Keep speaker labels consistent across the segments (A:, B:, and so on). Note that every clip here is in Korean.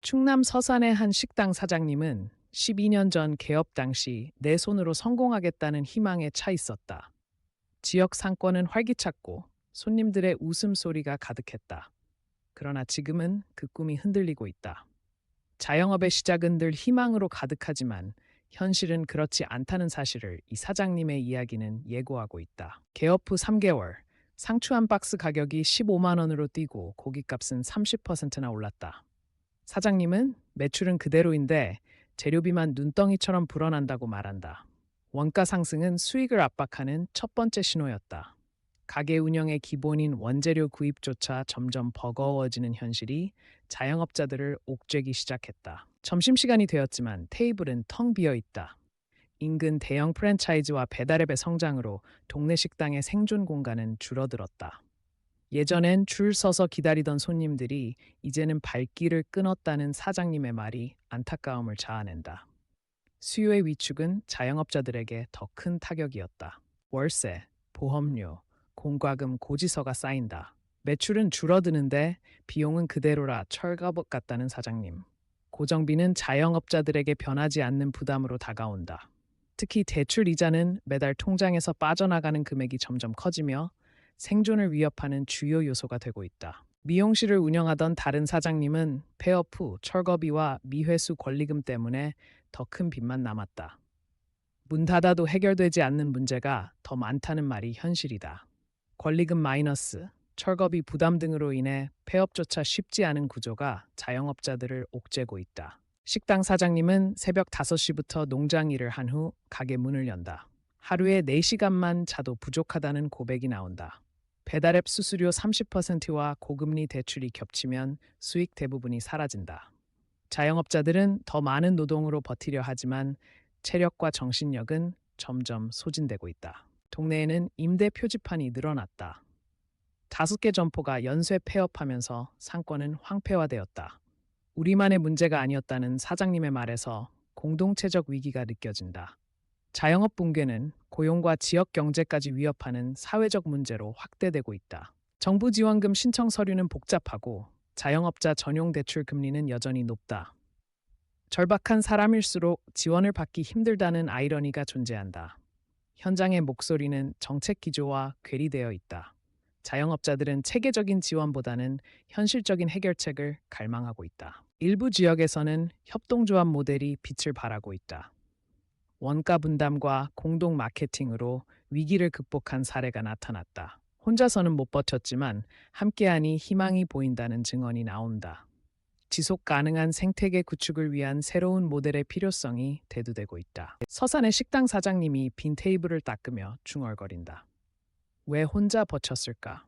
A: 충남 서산의 한 식당 사장님은 12년 전 개업 당시 내 손으로 성공하겠다는 희망에 차 있었다. 지역 상권은 활기찼고 손님들의 웃음소리가 가득했다. 그러나 지금은 그 꿈이 흔들리고 있다. 자영업의 시작은 늘 희망으로 가득하지만 현실은 그렇지 않다는 사실을 이 사장님의 이야기는 예고하고 있다. 개업 후 3개월, 상추 한 박스 가격이 15만 원으로 뛰고 고깃값은 30%나 올랐다. 사장님은 매출은 그대로인데 재료비만 눈덩이처럼 불어난다고 말한다. 원가 상승은 수익을 압박하는 첫 번째 신호였다. 가게 운영의 기본인 원재료 구입조차 점점 버거워지는 현실이 자영업자들을 옥죄기 시작했다. 점심시간이 되었지만 테이블은 텅 비어 있다. 인근 대형 프랜차이즈와 배달앱의 성장으로 동네 식당의 생존 공간은 줄어들었다. 예전엔 줄 서서 기다리던 손님들이 이제는 발길을 끊었다는 사장님의 말이 안타까움을 자아낸다. 수요의 위축은 자영업자들에게 더 큰 타격이었다. 월세, 보험료, 공과금 고지서가 쌓인다. 매출은 줄어드는데 비용은 그대로라 철갑옷 같다는 사장님. 고정비는 자영업자들에게 변하지 않는 부담으로 다가온다. 특히 대출 이자는 매달 통장에서 빠져나가는 금액이 점점 커지며 생존을 위협하는 주요 요소가 되고 있다. 미용실을 운영하던 다른 사장님은 폐업 후 철거비와 미회수 권리금 때문에 더 큰 빚만 남았다. 문 닫아도 해결되지 않는 문제가 더 많다는 말이 현실이다. 권리금 마이너스, 철거비 부담 등으로 인해 폐업조차 쉽지 않은 구조가 자영업자들을 옥죄고 있다. 식당 사장님은 새벽 5시부터 농장 일을 한 후 가게 문을 연다. 하루에 4시간만 자도 부족하다는 고백이 나온다. 배달앱 수수료 30%와 고금리 대출이 겹치면 수익 대부분이 사라진다. 자영업자들은 더 많은 노동으로 버티려 하지만 체력과 정신력은 점점 소진되고 있다. 동네에는 임대 표지판이 늘어났다. 다섯 개 점포가 연쇄 폐업하면서 상권은 황폐화되었다. 우리만의 문제가 아니었다는 사장님의 말에서 공동체적 위기가 느껴진다. 자영업 붕괴는 고용과 지역 경제까지 위협하는 사회적 문제로 확대되고 있다. 정부 지원금 신청 서류는 복잡하고 자영업자 전용 대출 금리는 여전히 높다. 절박한 사람일수록 지원을 받기 힘들다는 아이러니가 존재한다. 현장의 목소리는 정책 기조와 괴리되어 있다. 자영업자들은 체계적인 지원보다는 현실적인 해결책을 갈망하고 있다. 일부 지역에서는 협동조합 모델이 빛을 발하고 있다. 원가 분담과 공동 마케팅으로 위기를 극복한 사례가 나타났다. 혼자서는 못 버텼지만 함께하니 희망이 보인다는 증언이 나온다. 지속 가능한 생태계 구축을 위한 새로운 모델의 필요성이 대두되고 있다. 서산의 식당 사장님이 빈 테이블을 닦으며 중얼거린다. 왜 혼자 버텼을까?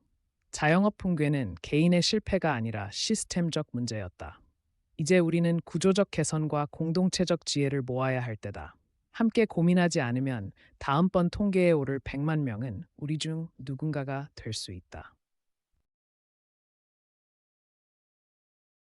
A: 자영업 붕괴는 개인의 실패가 아니라 시스템적 문제였다. 이제 우리는 구조적 개선과 공동체적 지혜를 모아야 할 때다. 함께 고민하지 않으면 다음번 통계에 오를 100만 명은 우리 중 누군가가 될 수 있다.